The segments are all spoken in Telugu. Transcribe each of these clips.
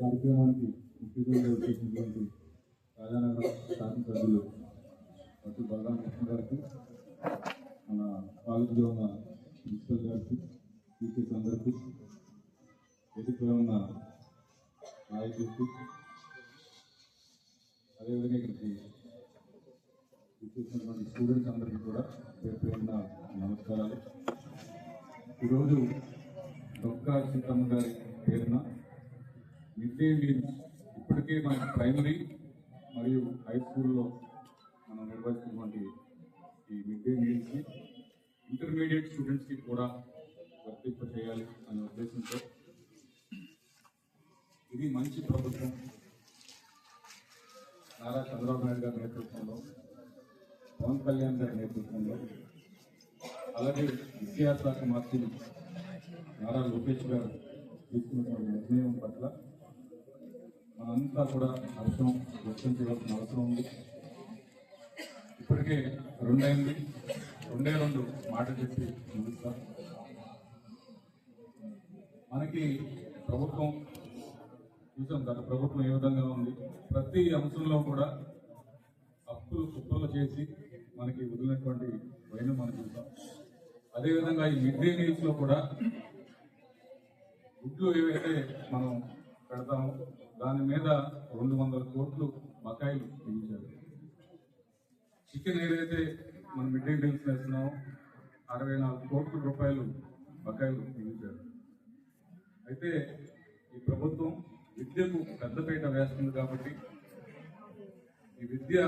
కార్యక్రమానికి ముఖ్యంగా వచ్చేసినటువంటి రాజానగరం శాసనసభ్యులు డాక్టర్ బలరామ కృష్ణ గారికి మన కాలేజీలో ఉన్న ప్రిన్సిపల్ గారికి టీచర్స్ అందరికీ వేదికలో ఉన్న నాయకులకి అదేవిధంగా ఇక్కడికి వచ్చేసినటువంటి స్టూడెంట్స్ అందరికీ కూడా పేరు పేరున నమస్కారాలు. ఈరోజు డొక్కా సీతమ్మ గారి పేరున మిడ్ డే మీల్ ఇప్పటికే మన ప్రైమరీ మరియు హై స్కూల్లో మనం నిర్వహిస్తున్నటువంటి ఈ మిడ్ డే మీల్స్ని ఇంటర్మీడియట్ స్టూడెంట్స్కి కూడా వర్తింప చేయాలి అనే ఉద్దేశంతో ఇది మంచి ప్రభుత్వం. నారా చంద్రబాబు నాయుడు గారి నేతృత్వంలో పవన్ కళ్యాణ్ గారి నేతృత్వంలో అలాగే విద్యాశాఖ మంత్రి నారా లోకేష్ గారు తీసుకున్నటువంటి నిర్ణయం పట్ల మనంతా కూడా హర్షం వ్యక్తం చేయాల్సిన అవసరం ఉంది. ఇప్పటికే రెండైంది. రెండే రెండు మాట చెప్పి ముగిస్తాం. మనకి ప్రభుత్వం చూసాం గత ప్రభుత్వం ఏ విధంగా ఉంది. ప్రతి అంశంలో కూడా అప్పులు కుప్పలు చేసి మనకి వదిలినటువంటి వైన మనం చూసాం అదేవిధంగా ఈ మిడ్ డే మీల్స్లో కూడా గుడ్లు ఏవైతే మనం పెడతామో దాని మీద రెండు వందల కోట్లు బకాయిలు పెంచారు చికెన్ ఏదైతే మనం మిడ్ డే మీల్స్ వేస్తున్నామో అరవై నాలుగు కోట్ల రూపాయలు బకాయిలు పెంచారు అయితే ఈ ప్రభుత్వం విద్యకు పెద్దపీట వేస్తుంది కాబట్టి ఈ విద్య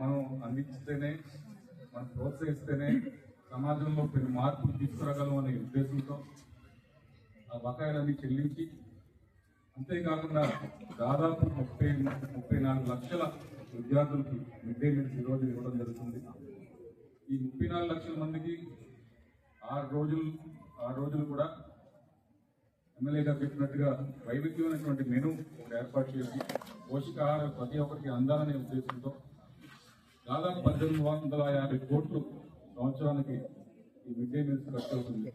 మనం అందించితేనే మనం ప్రోత్సహిస్తేనే సమాజంలో కొన్ని మార్పులు తీసుకురాగలం అనే ఉద్దేశంతో ఆ బకాయిలన్నీ చెల్లించి అంతేకాకుండా దాదాపు ముప్పై ముప్పై నాలుగు లక్షల విద్యార్థులకి మిడ్ డే మీల్స్ ఈరోజు ఇవ్వడం జరుగుతుంది. ఈ ముప్పై నాలుగు లక్షల మందికి ఆరు రోజులు ఆరు రోజులు కూడా ఎమ్మెల్యే గారు చెప్పినట్టుగా వైవిధ్యమైనటువంటి మెను ఒకటి ఏర్పాటు చేసి పోషకాహారం ప్రతి ఒక్కరికి అందాలనే ఉద్దేశంతో దాదాపు పద్దెనిమిది వందల యాభై కోట్లు సంవత్సరానికి ఈ మిడ్ డే మీల్స్ ఖర్చు అవుతుంది.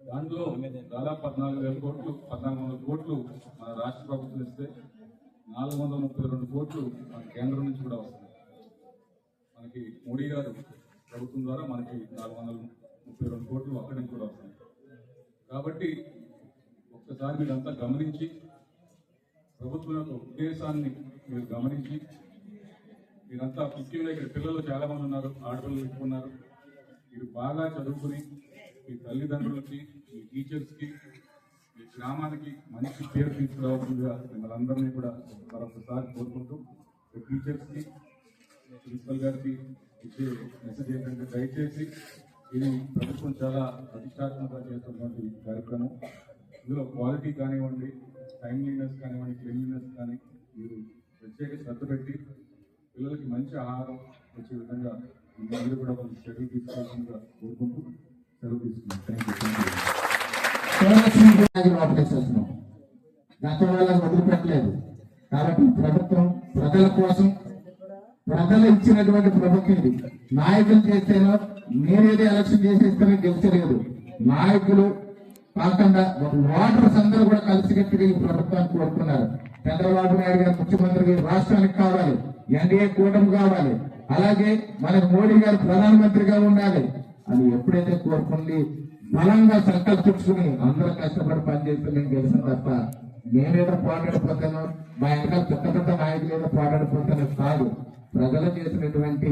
దాంట్లో దాదాపు పద్నాలుగు వేల కోట్లు పద్నాలుగు వందల కోట్లు మన రాష్ట్ర ప్రభుత్వం ఇస్తే నాలుగు వందల ముప్పై రెండు కోట్లు మన కేంద్రం నుంచి కూడా వస్తుంది మనకి మోడీ గారు ప్రభుత్వం ద్వారా మనకి నాలుగు వందల ముప్పై రెండు కోట్లు అక్కడి నుంచి కూడా వస్తాయి కాబట్టి ఒక్కసారి మీరంతా గమనించి ప్రభుత్వం యొక్క ఉద్దేశాన్ని మీరు గమనించి మీరంతా ముఖ్యంగా ఇక్కడ పిల్లలు చాలా మంది ఉన్నారు ఆడపిల్లలు ఎక్కువ ఉన్నారు. మీరు బాగా చదువుకుని మీ తల్లిదండ్రులకి మీ టీచర్స్కి మీ గ్రామానికి మంచి పేరు తీసుకురావాల్సిందిగా మిమ్మల్ని అందరినీ కూడా మరొకసారి కోరుకుంటూ మీ టీచర్స్కి ప్రిన్సిపల్ గారికి ఇచ్చే మెసేజ్ ఏంటంటే దయచేసి ఇది ప్రభుత్వం చాలా ప్రతిష్టాత్మకంగా చేస్తున్నటువంటి కార్యక్రమం. ఇందులో క్వాలిటీ కానివ్వండి టైమ్లీనెస్ కానివ్వండి క్లీన్లీనెస్ కానీ మీరు ప్రత్యేక శ్రద్ధ పెట్టి పిల్లలకి మంచి ఆహారం వచ్చే విధంగా మీరు కూడా కొంచెం చర్యలు తీసుకోవాల్సిందిగా కోరుకుంటూ సెలవు తీసుకున్నాను గత వాళ్ళని వదిలిపెట్టలేదు కాబట్టి ప్రభుత్వం ప్రజల కోసం ప్రజలు ఇచ్చినటువంటి ప్రభుత్వం ఇది నాయకులు చేస్తేనో మీరేదో ఎలక్షన్ చేసేస్తేనే గెలిచలేదు నాయకులు కాకుండా ఓటర్స్ అందరూ కూడా కలిసికట్టుగా ఈ ప్రభుత్వాన్ని కోరుకున్నారు చంద్రబాబు నాయుడు గారు ముఖ్యమంత్రి రాష్ట్రానికి కావాలి ఎన్డీఏ కూటమి కావాలి అలాగే మన మోడీ గారు ప్రధానమంత్రిగా ఉండాలి అది ఎప్పుడైతే కోరుకుంది బలంగా సంకల్పించుకుని అందరూ కష్టపడి పనిచేస్తే మేము గెలిచిన తప్ప నేనేదో పోరాడిపోతాను మా వెనకాల పెద్ద పెద్ద నాయకులు ఏదో పోరాడిపోతాను కాదు. ప్రజలు చేసినటువంటి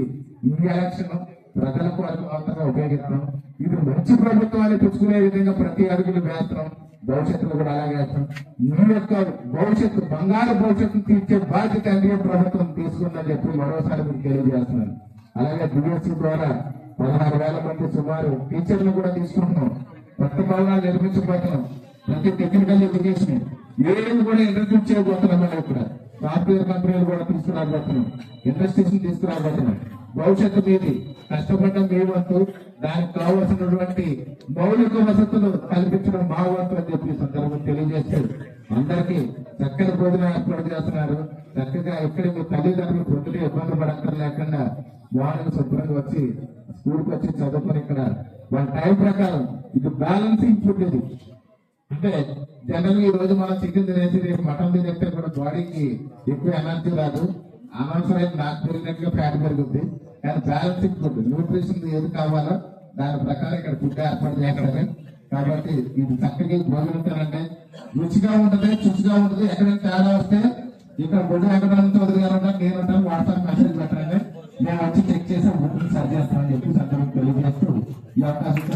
ఈ ఎలక్షన్ ప్రజల కొరకు మాత్రమే ఉపయోగిస్తాం. ఇది మంచి ప్రభుత్వాన్ని పుచ్చుకునే విధంగా ప్రతి అడుగులు వేస్తాం. భవిష్యత్తులో కూడా అలాగే వేస్తాం. మీ యొక్క భవిష్యత్తు బంగారు భవిష్యత్తు తీర్చే బాధ్యత ఎన్డీఏ ప్రభుత్వం తీసుకుందని చెప్పి మరోసారి మీకు తెలియజేస్తున్నాను. అలాగే బిఎస్సీ ద్వారా పదహారు వేల మంది సుమారు టీచర్లు కూడా తీసుకుంటున్నాం. కొత్త భవనాలు నిర్మించబోతున్నాం. ప్రతి టెక్నికల్ ఎడ్యుకేషన్ ఏది కూడా ఇంట్రడ్యూస్ చేయబోతున్నాం మనం ఇక్కడ. సాఫ్ట్వేర్ కంపెనీలు కూడా తీసుకురాబోతున్నాం. ఇండస్ట్రీస్ తీసుకురాబోతున్నాం. భవిష్యత్తు మీది కష్టపడడం మీ వంతు. దానికి కావాల్సినటువంటి మౌలిక వసతులు కల్పించడం మా వంతు అని చెప్పి సందర్భం తెలియజేస్తూ అందరికీ చక్కని భోజనం ఏర్పాటు చేస్తున్నారు. చక్కగా ఇక్కడ మీ తల్లిదండ్రులు పొద్దున ఇబ్బంది పడక్కర్ లేకుండా మార్నింగ్ శుభ్రంగా వచ్చి ఊరికి వచ్చి చదువుకొని ఇక్కడ వాళ్ళ టైం ప్రకారం ఇది బ్యాలెన్సింగ్ ఫుడ్ ఇది. అంటే జనరల్ ఈ రోజు మనం చికెన్ తినేసి రేపు మటన్ తినేస్తే కూడా బాడీకి ఎక్కువ ఎనర్జీ రాదు. అనవసరమైన నాకు పెరిగినట్టుగా ఫ్యాట్ పెరుగుద్ది. కానీ బ్యాలెన్సింగ్ ఫుడ్ న్యూట్రిషన్ ఏది కావాలో దాని ప్రకారం ఇక్కడ ఫుడ్ ఏర్పాటు చేస్తారు కాబట్టి ఇది చక్కగా భోజనం తినండి. రుచిగా ఉంటది రుచిగా ఉంటది. ఎక్కడైనా తేడా వస్తే ఇక్కడ గుడ్డ ఎక్కడ చౌదరి గారు ఉంటారు నేను ఉంటాను వాట్సాప్ మెసేజ్ పెట్టండి. నేను వచ్చి చెక్ చేసి బుక్ సరి చేస్తానని